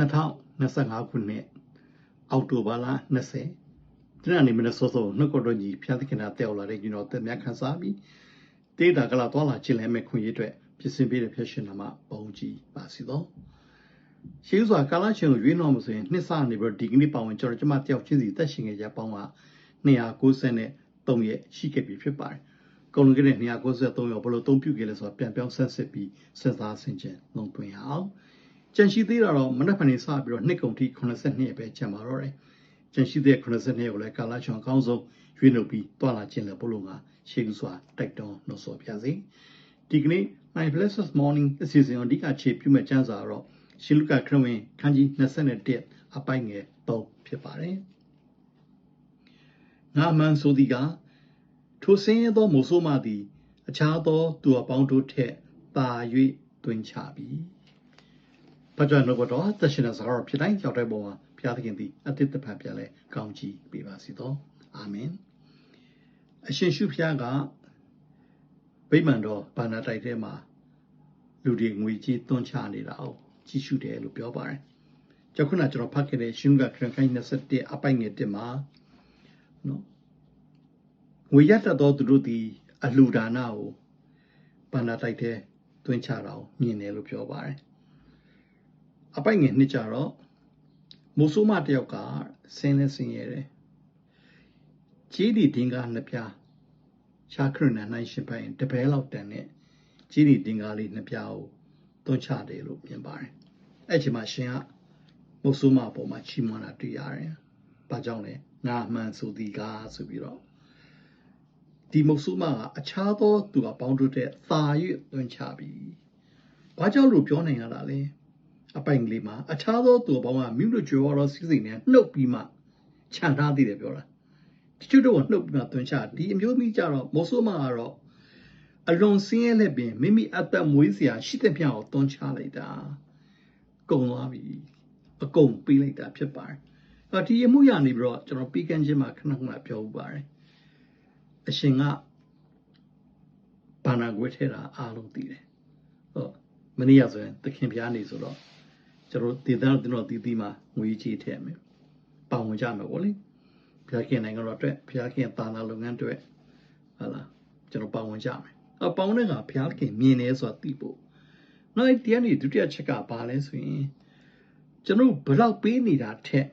2025ခုနှစ်အောက်တိုဘာလ20တနင်္လာနေ့မနက်စောစောနှုတ်ကတော်ကြီးဖျားသခင်တော်တက်ရောက်လာတဲ့ကျွန်တော်တက်မြတ်ခန်းစားပြီးတေးတာကလာသွားလာခြင်းလဲမဲ့ခွင့်ရအတွက်ပြင်ဆင်ပေးတဲ့ဖျက်ရှင်နာမှာပုံကြီးပါစီတော့ရှေးစွာကာလချင်းကိုရွေးနှောမှုဆိုရင်နှစ်ဆနေပြီးဒီကနေ့ပါဝင်ကျွန်တော်ကျမတယောက်ချင်းစီတက်ရှင်ခဲ့ကြပေါင်းက293ရက်ရှိခဲ့ပြီဖြစ်ပါတယ်ကုန်လုံးကတဲ့293ရောက်ဘယ်လိုသုံးပြုခဲ့လဲဆိုတာပြန်ပြောင်းဆက်စစ်ပြီးစဉ်းစားဆင်ခြင်လုံးသွင်းရအောင် ကြံရှိသေးတာတော့မနက်ဖြန်နေစပြီးတော့နှစ်ကုန်ထိ82ရက်ပဲကျန်ပါတော့တယ်ကြံရှိသေးတဲ့82ရက်ကိုလည်းကာလချွန်အကောင်းဆုံးရွေးနှုတ်ပြီးတွာလာခြင်းလည်းဘလို့ကရှေးကူစွာတိုက်တွန်းနှုတ်ဆော်ပြစေဒီကနေ့ My Blessed Morning အစီအစဉ်အဓိကခြေပြုမဲ့ကျမ်းစာတော့ရှီလုကာခရစ်ဝင်ခန်းကြီး21အပိုင်ငယ်3ဖြစ်ပါတယ်ငါမှန်ဆိုသည်ကထိုဆင်းရဲသောမိုးဆိုးမသည် အခြားသောသူအပေါင်းတို့ထက်သာ၍တွင်ချပြီ။ ဘာကြောင့်လဲတော့တရှင်စကားဖြစ်တိုင်းကြောက်တဲ့ပုံမှာဘုရားသခင်သည်အတိတ်တဖန်ပြန်လဲကောင်းချီးပေးပါစေသော။အာမင်။အရှင်ရှုဖျားကဗိမာန်တော်ဘာနာတိုက်ထဲမှာလူတွေငွေကြေးသွန်းချနေတာကိုကြည့်ရှုတယ်လို့ပြောပါတယ်။ကြောက်ခုနကျွန်တော်ဖတ်ခဲ့တဲ့ရှင်ကခရစ်ခိုင်း21အပိုင်ငယ်1မှာနော်ငွေရတတ်သောသူတို့သည်အလှူဒါနကိုဘာနာတိုက်တဲ့တွင်းချတာကိုမြင်တယ်လို့ပြောပါတယ် အပိုက်ငယ်နှစ်ကြတော့မိုးဆိုးမတယောက်ကဆင်းလဲဆင်းရဲတယ်ကြီးဒီတင်ကားနှစ်ပြားရှားခရဏနိုင်ရှင်ပိုင်တပဲလောက်တန်တဲ့ကြီးဒီတင်ကားလေးနှစ်ပြားကိုတွန်းချတယ်လို့မြင်ပါတယ်အဲ့ချိန်မှာရှင်ကမိုးဆိုးမအပေါ်မှာချီးမွမ်းတာတွေ့ရတယ်ဘာကြောင့်လဲငါမှန်ဆိုသည်ကားဆိုပြီးတော့ဒီမုတ်ဆုမကအခြားသောသူအပေါင်းတို့တဲ့သာ၍သွင်းချပြီ။ဘာကြောင့်လို့ပြောနိုင်ရတာလဲ။ အပိုင်ကလေးမှာအခြားသောသူအပေါင်းကမိမိတို့ကြွယ်ဝသောစီးစိမ်နဲ့နှုတ်ပြီးမှခြံထားသေးတယ်ပြောတာ။တချို့တော့နှုတ်ပြီးမှသွင်းချဒီအမျိုးသမီးကြတော့မုတ်ဆုမကတော့အလွန်ဆင်းရဲလက်ပင်မိမိအသက်မွေးစရာရှိတဲ့ပြအောင်သွန်းချလိုက်တာ။ကုံသွားပြီ။အကုန်ပေးလိုက်တာဖြစ်ပါတယ်။အဲဒီအမှုရနေပြီးတော့ကျွန်တော်ပြီးကန်းချင်းမှာခဏခဏပြောဥပါတယ်။အရှင်ကဘာနာခွေထဲတာအားလုံးသိတယ်ဟုတ်မနေ့ကဆိုရင်သခင်ပြားနေဆိုတော့ ကျွန်တော်ဒေသတော်ကျွန်တော်တီးတီးမှာငွေကြီးထည့်မယ်ပါဝင်ကြမယ်ဗောလေဘုရားခင်နိုင်ငံတော်အတွက်ဘုရားခင်သာနာလုပ်ငန်းအတွက်ဟုတ်လားကျွန်တော်ပါဝင်ကြမယ်အပေါင်းတဲ့ကဘုရားခင်မြင်နေဆိုတာသိဖို့နောက်တရားနေဒုတိယချက်ကဘာလဲဆိုရင်ကျွန်တော်ဘလောက်ပေးနေတာထက်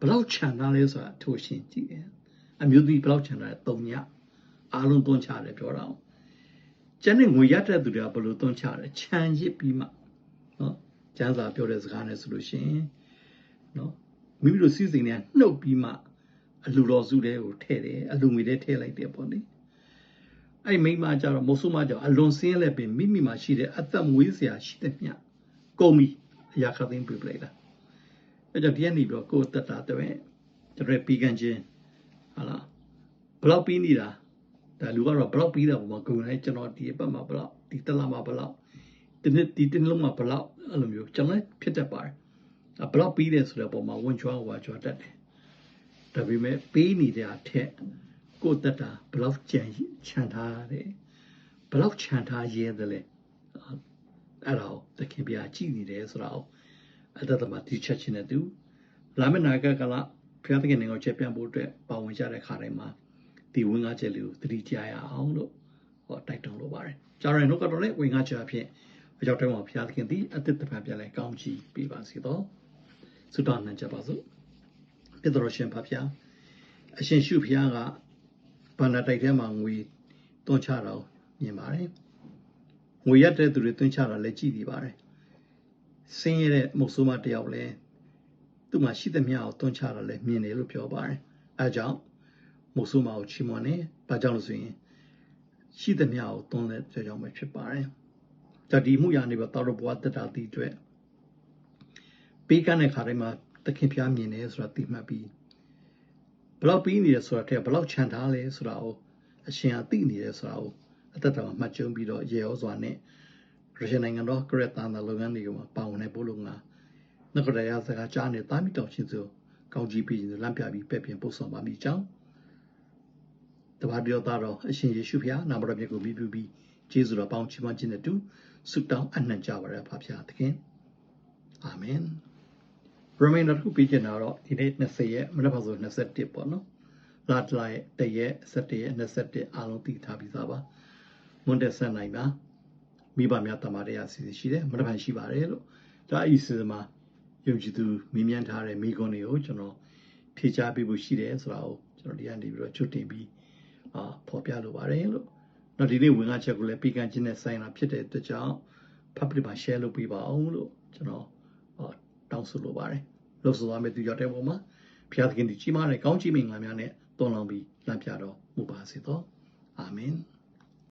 ဘလောက်ခြံသားလဲဆိုတာထိုးရှင်းကြည့်တယ်အမျိုးသမီးဘယ်လောက်ချန်တာတုံညအားလုံးသွန်းချတယ်ပြောတာ။ကျန်တဲ့ငွေရတဲ့သူတွေကဘယ်လိုသွန်းချတယ်ခြံရစ်ပြီးမှနော် ကျန်းစာပြောတဲ့စကားနဲ့ဆိုလို့ရှိရင်နော်မိမိတို့စီစဉ်နေနှုတ်ပြီးမှအလူတော်စုတွေကိုထည့်တယ်အလူငွေတွေထည့်လိုက်တယ်ပေါ့လေ။အဲ့မိမကြတော့မဆုမကြအလွန်စင်းလဲပင်မိမိမှာရှိတဲ့အသက်မွေးစရာရှိတဲ့မြကုန်ပြီအရာခသိမ်းပြပလိုက်တာ။အဲ့ကြောင့်ဒီကနေပြီးတော့ကိုယ်တက်တာတဲ့တရက်ပြီးကန်ချင်းဟာလားဘလောက်ပြီးနေတာဒါလူကတော့ဘလောက်ပြီးတာပုံမှာဂုဏ်လိုက်ကျွန်တော်ဒီအပတ်မှာဘလောက်ဒီတလမှာဘလောက် ဒီနေ့ဒီတင်းလုံးမှာဘလောက်အဲ့လိုမျိုးကျွန်တော်ဖြစ်တတ်ပါတယ်ဘလောက်ပြီးတယ်ဆိုတဲ့ပုံမှာဝန်ချွားဝါချွားတတ်တယ်ဒါပေမဲ့ပေးနေတဲ့အထက်ကိုတက်တာဘလောက်ကြံချန်ထားတယ်ဘလောက်ချန်ထားရဲတယ်လဲအဲ့ဒါကိုတခင်ပြကြည့်နေတယ်ဆိုတော့အဲ့ဒါတမဒီချက်ချင်းနဲ့တူလာမနာကကလာဖျားသခင်နိုင်ငံချက်ပြန်ဖို့အတွက်ပါဝင်ကြတဲ့ခါတိုင်းမှာဒီဝင်ကားချက်လေးကိုသတိကြရအောင်လို့ဟောတိုက်တွန်းလိုပါတယ်။ကြာရင်တော့ကတော့လည်းဝင်ကားချက်အဖြစ် အကြောင်းတိုင်းမှာဖျားသခင်သည်အသက်တပံပြန်လဲကောင်းချီးပေးပါစေတော့။ဆုတောင်းနှံကြပါစို့။ပြတော်ရှင်ဖဖျားအရှင်ရှုဖျားကဘာနာတိုက်ထဲမှာငွေတွန်းချတော့မြင်ပါတယ်။ငွေရတဲ့သူတွေတွန်းချတာလည်းကြည်ပြီးပါတယ်။ဆင်းရဲတဲ့မုတ်ဆိုးမတယောက်လည်းသူ့မှာရှိသမျှကိုတွန်းချတာလည်းမြင်တယ်လို့ပြောပါတယ်။အဲကြောင့်မိုးဆိုးမကိုချီးမွမ်းတယ်။ဘာကြောင့်လဲဆိုရင်ရှိသမျှကိုတွန်းတဲ့ကြောင့်ပဲဖြစ်ပါတယ်။ ဒါဒီမှုရနေပါတော်တော်ဘဝတက်တာဒီအတွက်ပေးကမ်းတဲ့ခါတိုင်းမှာသခင်ဖျားမြင်တယ်ဆိုတာသိမှတ်ပြီးဘလောက်ပြီးနေတယ်ဆိုတာတဲ့ဘလောက်ခြံထားလဲဆိုတာကိုအရှင်အသိနေတယ်ဆိုတာကိုအသက်တော်မှတ်ကျုံပြီးတော့ရေဩစွာနဲ့ရရှိနိုင်ငံတော်ကရက်တန်တဲ့လုပ်ငန်းတွေကပါဝင်နေဖို့လို့ငါနဂရယစကားကြားနေတာမိတောင်ချင်းစုကောင်းကြီးပြီးလမ်းပြပြီးပဲ့ပြင်ပို့ဆောင်ပါမိကြောင်းတပါပြောသားတော်အရှင်ယေရှုဖျားနာမတော်မြတ်ကိုပြီးပြီးကျေးဇူးတော်ပေါင်းချီးမွမ်းခြင်းနဲ့တူ ဆုတောင်းအနှံ့ကြပါရဖဖျားသခင်အာမင် reminder တစ်ခုပေးချင်တာတော့ဒီနေ့20ရက်မနက်ဖြန်ဆို21ပေါ့နော်လာတလာရဲ့တရက်17ရက်21အားလုံးသိထားပြီးသားပါမွန်တက်ဆန်နိုင်ပါမိဘများတမန်တရားစီစဉ်ရှိတယ်မနက်ဖြန်ရှိပါတယ်လို့ဒါအဤစီစဉ်မှာယုံကြည်သူမိမြန်းထားတဲ့မိကွန်းတွေကိုကျွန်တော်ဖြေချပေးဖို့ရှိတယ်ဆိုတာကိုကျွန်တော်ဒီကနေပြီးတော့ချွတ်တင်ပြီးအာဖော်ပြလိုပါတယ်လို့ နောက်ဒီနေ့ဝင်ကားချက်ကိုလည်းပြီးကန်းချင်းနဲ့ဆိုင်လာဖြစ်တဲ့အတွက်ကြောင့် public မှာ share လုပ်ပေးပါအောင်လို့ကျွန်တော်တောင်းဆိုလိုပါတယ်လို့ဆိုသွားမယ်သူရောက်တဲ့ပုံမှာဘုရားသခင်ဒီကြီးမားတဲ့ကောင်းချီးမင်္ဂလာများနဲ့တွန်းလောင်းပြီးလမ်းပြတော်မူပါစေသောအာမင်